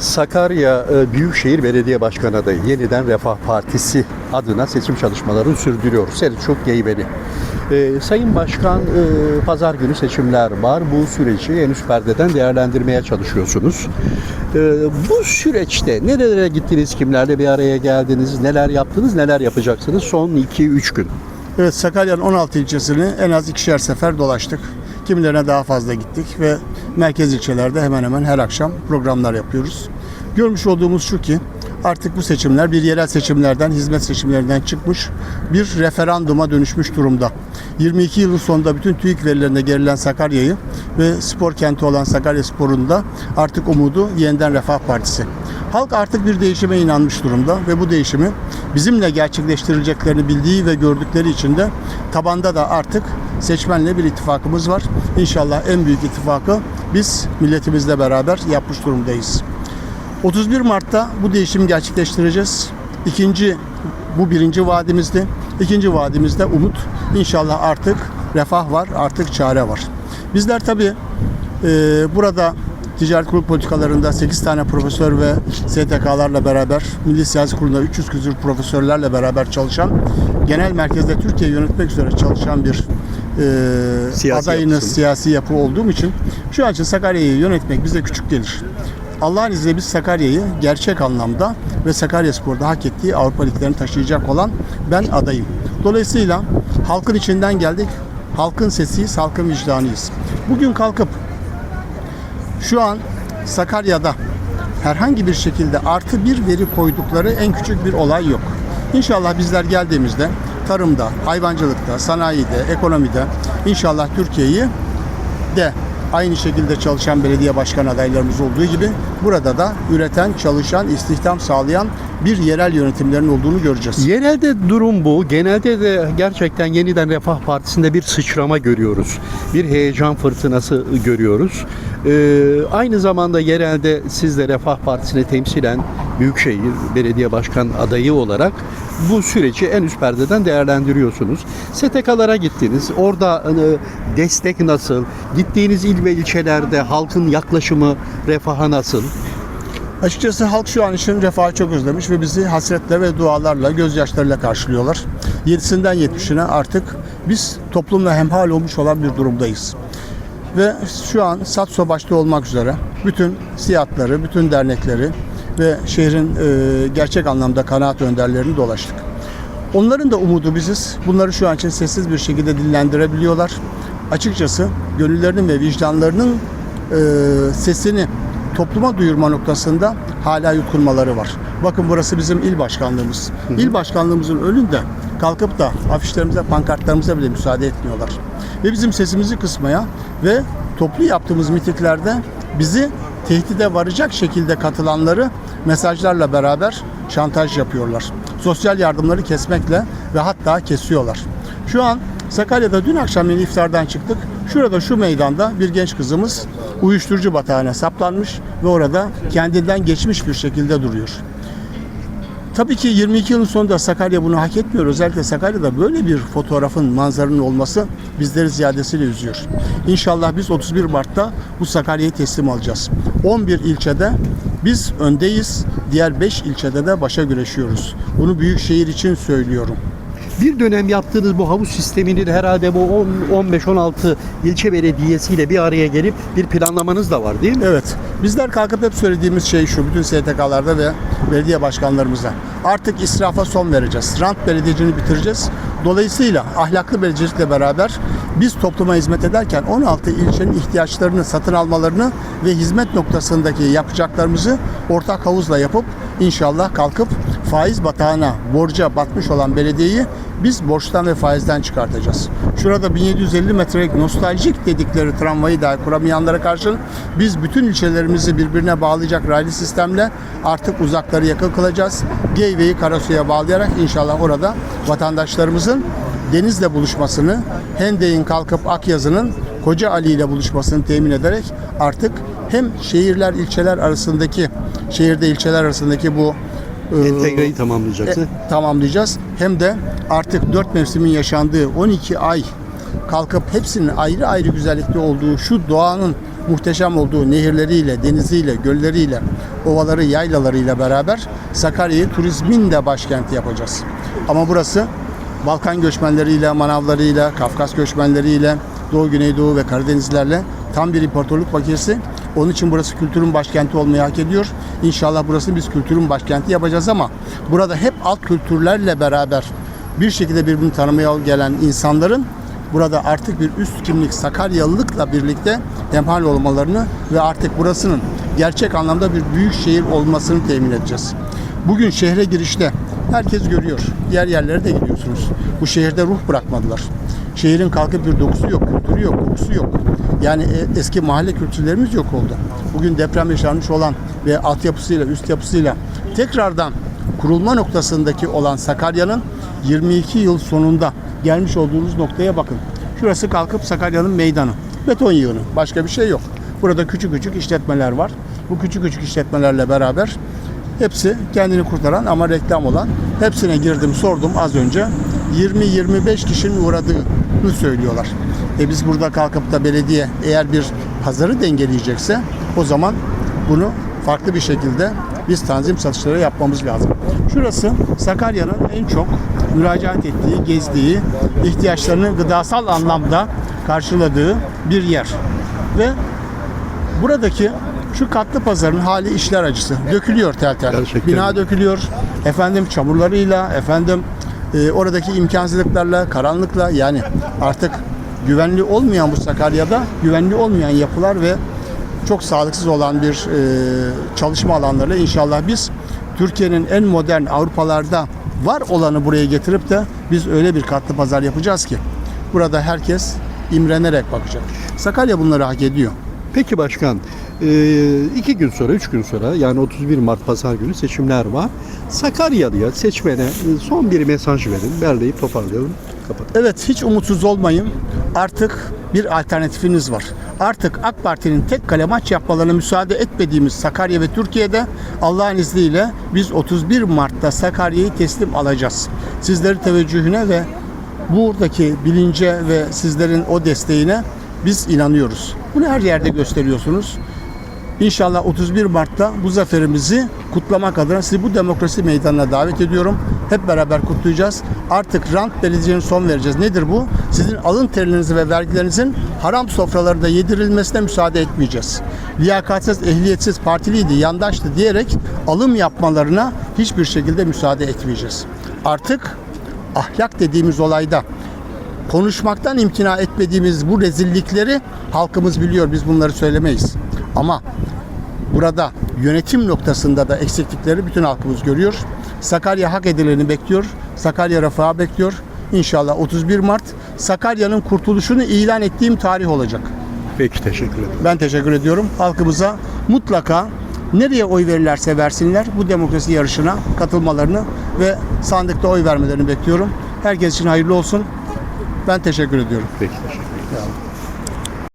Sakarya e, Büyükşehir Belediye Başkanı adayı Yeniden Refah Partisi adına seçim çalışmalarını sürdürüyor. Selçuk Geybeli. E, Sayın Başkan e, pazar günü seçimler var. Bu süreci en üst perdeden değerlendirmeye çalışıyorsunuz. E, bu süreçte nerelere gittiniz, kimlerle bir araya geldiniz, neler yaptınız, neler yapacaksınız son 2-3 gün? Evet Sakarya'nın 16 ilçesini en az ikişer sefer dolaştık. Kimilerine daha fazla gittik ve merkez ilçelerde hemen hemen her akşam programlar yapıyoruz. Görmüş olduğumuz şu ki artık bu seçimler bir yerel seçimlerden, hizmet seçimlerinden çıkmış bir referanduma dönüşmüş durumda. 22 yılın sonunda bütün TÜİK verilerinde gerilen Sakarya'yı ve spor kenti olan Sakarya Spor'un da artık umudu Yeniden Refah Partisi. Halk artık bir değişime inanmış durumda ve bu değişimi bizimle gerçekleştirileceklerini bildiği ve gördükleri için de tabanda da artık seçmenle bir ittifakımız var. İnşallah en büyük ittifakı biz milletimizle beraber yapmış durumdayız. 31 Mart'ta bu değişimi gerçekleştireceğiz. İkinci, bu birinci vaadimizdi. İkinci vaadimizde umut. İnşallah artık refah var, artık çare var. Bizler tabii e, burada ticaret kurulu politikalarında 8 tane profesör ve STK'larla beraber Milli Siyasi Kurulu'nda 300 küsur profesörlerle beraber çalışan genel merkezde Türkiye'yi yönetmek üzere çalışan bir e, Siyasi adayınız, yapısı. siyasi yapı olduğum için şu an için Sakarya'yı yönetmek bize küçük gelir. Allah'ın izniyle biz Sakarya'yı gerçek anlamda ve Sakarya Spor'da hak ettiği Avrupa Liglerini taşıyacak olan ben adayım. Dolayısıyla halkın içinden geldik. Halkın sesiyiz, halkın vicdanıyız. Bugün kalkıp şu an Sakarya'da herhangi bir şekilde artı bir veri koydukları en küçük bir olay yok. İnşallah bizler geldiğimizde tarımda, hayvancılıkta, sanayide, ekonomide inşallah Türkiye'yi de aynı şekilde çalışan belediye başkan adaylarımız olduğu gibi burada da üreten, çalışan, istihdam sağlayan bir yerel yönetimlerin olduğunu göreceğiz. Yerelde durum bu. Genelde de gerçekten yeniden Refah Partisi'nde bir sıçrama görüyoruz. Bir heyecan fırtınası görüyoruz. Ee, aynı zamanda yerelde siz de Refah Partisi'ni temsilen Büyükşehir Belediye Başkan adayı olarak bu süreci en üst perdeden değerlendiriyorsunuz. STK'lara gittiniz. Orada e, destek nasıl? Gittiğiniz il ve ilçelerde halkın yaklaşımı refaha nasıl? Açıkçası halk şu an için refahı çok özlemiş ve bizi hasretle ve dualarla, gözyaşlarıyla karşılıyorlar. 7'sinden 70'ine artık biz toplumla hemhal olmuş olan bir durumdayız. Ve şu an SATSO başta olmak üzere bütün siyatları, bütün dernekleri ve şehrin e, gerçek anlamda kanaat önderlerini dolaştık. Onların da umudu biziz. Bunları şu an için sessiz bir şekilde dillendirebiliyorlar. Açıkçası gönüllerinin ve vicdanlarının e, sesini topluma duyurma noktasında hala yutkunmaları var. Bakın burası bizim il başkanlığımız. İl başkanlığımızın önünde kalkıp da afişlerimize, pankartlarımıza bile müsaade etmiyorlar. Ve bizim sesimizi kısmaya ve toplu yaptığımız mitinglerde bizi tehdide varacak şekilde katılanları mesajlarla beraber şantaj yapıyorlar. Sosyal yardımları kesmekle ve hatta kesiyorlar. Şu an Sakarya'da dün akşam yeni iftardan çıktık. Şurada şu meydanda bir genç kızımız uyuşturucu batağına saplanmış ve orada kendinden geçmiş bir şekilde duruyor. Tabii ki 22 yılın sonunda Sakarya bunu hak etmiyor. Özellikle Sakarya'da böyle bir fotoğrafın, manzaranın olması bizleri ziyadesiyle üzüyor. İnşallah biz 31 Mart'ta bu Sakarya'yı teslim alacağız. 11 ilçede biz öndeyiz. Diğer 5 ilçede de başa güreşiyoruz. Bunu büyük şehir için söylüyorum. Bir dönem yaptığınız bu havuz sisteminin herhalde bu 15-16 ilçe belediyesiyle bir araya gelip bir planlamanız da var değil mi? Evet. Bizler kalkıp hep söylediğimiz şey şu bütün STK'larda ve belediye başkanlarımıza. Artık israfa son vereceğiz. Rant belediyeciliğini bitireceğiz. Dolayısıyla ahlaklı belediyecilikle beraber biz topluma hizmet ederken 16 ilçenin ihtiyaçlarını satın almalarını ve hizmet noktasındaki yapacaklarımızı ortak havuzla yapıp inşallah kalkıp faiz batağına, borca batmış olan belediyeyi biz borçtan ve faizden çıkartacağız. Şurada 1750 metrelik nostaljik dedikleri tramvayı dahi kuramayanlara karşı biz bütün ilçelerimizi birbirine bağlayacak raylı sistemle artık uzakları yakın kılacağız. Geyve'yi Karasu'ya bağlayarak inşallah orada vatandaşlarımızın denizle buluşmasını, Hendek'in kalkıp Akyazı'nın Koca Ali ile buluşmasını temin ederek artık hem şehirler ilçeler arasındaki şehirde ilçeler arasındaki bu Entegreyi tamamlayacaksın. e, tamamlayacağız. Hem de artık dört mevsimin yaşandığı 12 ay kalkıp hepsinin ayrı ayrı güzellikte olduğu şu doğanın muhteşem olduğu nehirleriyle, deniziyle, gölleriyle, ovaları, yaylalarıyla beraber Sakarya'yı turizmin de başkenti yapacağız. Ama burası Balkan göçmenleriyle, manavlarıyla, Kafkas göçmenleriyle, Doğu, Güneydoğu ve Karadenizlerle tam bir imparatorluk bakiyesi. Onun için burası kültürün başkenti olmayı hak ediyor. İnşallah burası biz kültürün başkenti yapacağız ama burada hep alt kültürlerle beraber bir şekilde birbirini tanımaya gelen insanların burada artık bir üst kimlik Sakaryalılıkla birlikte hemhal olmalarını ve artık burasının gerçek anlamda bir büyük şehir olmasını temin edeceğiz. Bugün şehre girişte herkes görüyor. Yer yerlere de gidiyorsunuz. Bu şehirde ruh bırakmadılar. Şehrin kalkıp bir dokusu yok, kültürü yok, kokusu yok. Yani e, eski mahalle kültürlerimiz yok oldu. Bugün deprem yaşanmış olan ve altyapısıyla, üst yapısıyla tekrardan kurulma noktasındaki olan Sakarya'nın 22 yıl sonunda gelmiş olduğunuz noktaya bakın. Şurası kalkıp Sakarya'nın meydanı. Beton yığını. Başka bir şey yok. Burada küçük küçük işletmeler var. Bu küçük küçük işletmelerle beraber hepsi kendini kurtaran ama reklam olan. Hepsine girdim sordum az önce. 20-25 kişinin uğradığını söylüyorlar. E biz burada kalkıp da belediye eğer bir pazarı dengeleyecekse o zaman bunu farklı bir şekilde biz tanzim satışları yapmamız lazım. Şurası Sakarya'nın en çok müracaat ettiği, gezdiği, ihtiyaçlarını gıdasal anlamda karşıladığı bir yer. Ve buradaki şu katlı pazarın hali işler acısı. Dökülüyor tel tel. Gerçekten. Bina dökülüyor. Efendim çamurlarıyla, efendim e, oradaki imkansızlıklarla, karanlıkla yani artık güvenli olmayan bu Sakarya'da güvenli olmayan yapılar ve çok sağlıksız olan bir e, çalışma alanlarıyla inşallah biz Türkiye'nin en modern Avrupalarda var olanı buraya getirip de biz öyle bir katlı pazar yapacağız ki burada herkes imrenerek bakacak. Sakarya bunları hak ediyor. Peki başkan, e, iki gün sonra, üç gün sonra yani 31 Mart Pazar günü seçimler var. Sakaryalı'ya, seçmene e, son bir mesaj verin. Derleyip toparlayalım. Kapat. Evet hiç umutsuz olmayın. Artık bir alternatifiniz var. Artık AK Parti'nin tek kale maç yapmalarına müsaade etmediğimiz Sakarya ve Türkiye'de Allah'ın izniyle biz 31 Mart'ta Sakarya'yı teslim alacağız. Sizlerin teveccühüne ve buradaki bilince ve sizlerin o desteğine biz inanıyoruz. Bunu her yerde gösteriyorsunuz. İnşallah 31 Mart'ta bu zaferimizi kutlamak adına sizi bu demokrasi meydanına davet ediyorum. Hep beraber kutlayacağız. Artık rant belediyenin son vereceğiz. Nedir bu? Sizin alın terinizi ve vergilerinizin haram sofralarda yedirilmesine müsaade etmeyeceğiz. Liyakatsiz, ehliyetsiz, partiliydi, yandaştı diyerek alım yapmalarına hiçbir şekilde müsaade etmeyeceğiz. Artık ahlak dediğimiz olayda konuşmaktan imtina etmediğimiz bu rezillikleri halkımız biliyor. Biz bunları söylemeyiz. Ama burada yönetim noktasında da eksiklikleri bütün halkımız görüyor. Sakarya hak edileni bekliyor. Sakarya refahı bekliyor. İnşallah 31 Mart Sakarya'nın kurtuluşunu ilan ettiğim tarih olacak. Peki teşekkür ederim. Ben teşekkür ediyorum. Halkımıza mutlaka nereye oy verirlerse versinler bu demokrasi yarışına katılmalarını ve sandıkta oy vermelerini bekliyorum. Herkes için hayırlı olsun. Ben teşekkür ediyorum. Peki teşekkür ederim.